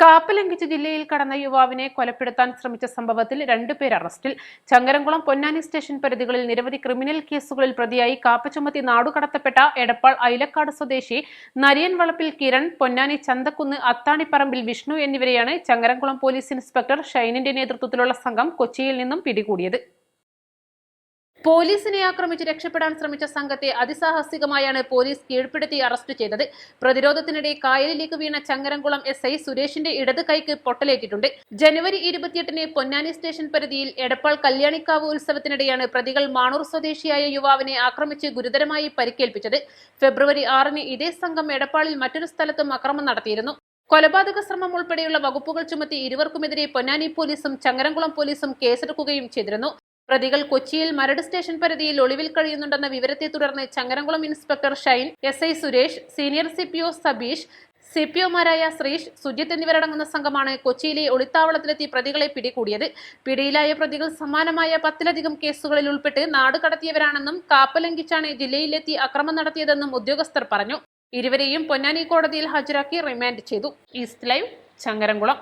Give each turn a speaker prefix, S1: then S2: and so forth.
S1: കാപ്പ് ലംഘിച്ച് ജില്ലയിൽ കടന്ന യുവാവിനെ കൊലപ്പെടുത്താൻ ശ്രമിച്ച സംഭവത്തിൽ രണ്ടുപേർ അറസ്റ്റിൽ. ചങ്ങരംകുളം പൊന്നാനി സ്റ്റേഷൻ പരിധികളിൽ നിരവധി ക്രിമിനൽ കേസുകളിൽ പ്രതിയായി കാപ്പ് ചുമത്തി നാടുകടത്തപ്പെട്ട എടപ്പാൾ ഐലക്കാട് സ്വദേശി നരിയൻ വളപ്പിൽ കിരൺ പൊന്നാനി ചന്തക്കുന്ന് അത്താണിപ്പറമ്പിൽ വിഷ്ണു എന്നിവരെയാണ് ചങ്ങരംകുളം പോലീസ് ഇൻസ്പെക്ടർ ഷൈനിന്റെ നേതൃത്വത്തിലുള്ള സംഘം കൊച്ചിയിൽ നിന്നും പിടികൂടിയത്. പോലീസിനെ ആക്രമിച്ച് രക്ഷപ്പെടാൻ ശ്രമിച്ച സംഘത്തെ അതിസാഹസികമായാണ് പോലീസ് കീഴ്പ്പെടുത്തി അറസ്റ്റ് ചെയ്തത്. പ്രതിരോധത്തിനിടെ കായലിലേക്ക് വീണ ചങ്ങരംകുളം എസ് ഐ സുരേഷിന്റെ ഇടത് കൈക്ക് പൊട്ടലേറ്റിട്ടുണ്ട്. ജനുവരി ഇരുപത്തിയെട്ടിന് പൊന്നാനി സ്റ്റേഷൻ പരിധിയിൽ എടപ്പാൾ കല്യാണിക്കാവ് ഉത്സവത്തിനിടെയാണ് പ്രതികൾ മാണൂർ സ്വദേശിയായ യുവാവിനെ ആക്രമിച്ച് ഗുരുതരമായി പരിക്കേൽപ്പിച്ചത്. ഫെബ്രുവരി ആറിന് ഇതേ സംഘം എടപ്പാളിൽ മറ്റൊരു സ്ഥലത്തും അക്രമം നടത്തിയിരുന്നു. കൊലപാതക ശ്രമം ഉൾപ്പെടെയുള്ള വകുപ്പുകൾ ചുമത്തി ഇരുവർക്കുമെതിരെ പൊന്നാനി പോലീസും ചങ്ങരംകുളം പോലീസും കേസെടുക്കുകയും ചെയ്തിരുന്നു. പ്രതികൾ കൊച്ചിയിൽ മരട് സ്റ്റേഷൻ പരിധിയിൽ ഒളിവിൽ കഴിയുന്നുണ്ടെന്ന വിവരത്തെ തുടർന്ന് Changaramkulam inspector Shine S I Suresh senior C P O Sabeesh C P ഒമാരായ Sreesh Sujith എന്നിവരടങ്ങുന്ന സംഘമാണ് കൊച്ചിയിലെ ഒളിത്താവളത്തിലെത്തി പ്രതികളെ പിടികൂടിയത്. പിടിയിലായ പ്രതികൾ സമാനമായ പത്തിലധികം കേസുകളിൽ ഉൾപ്പെട്ട് നാട് കടത്തിയവരാണെന്നും കാപ്പലംഘിച്ചാണ് ജില്ലയിലെത്തി അക്രമം നടത്തിയതെന്നും ഉദ്യോഗസ്ഥർ പറഞ്ഞു. ഇരുവരെയും പൊന്നാനി കോടതിയിൽ ഹാജരാക്കി റിമാൻഡ് ചെയ്തു. East live Changaramkulam.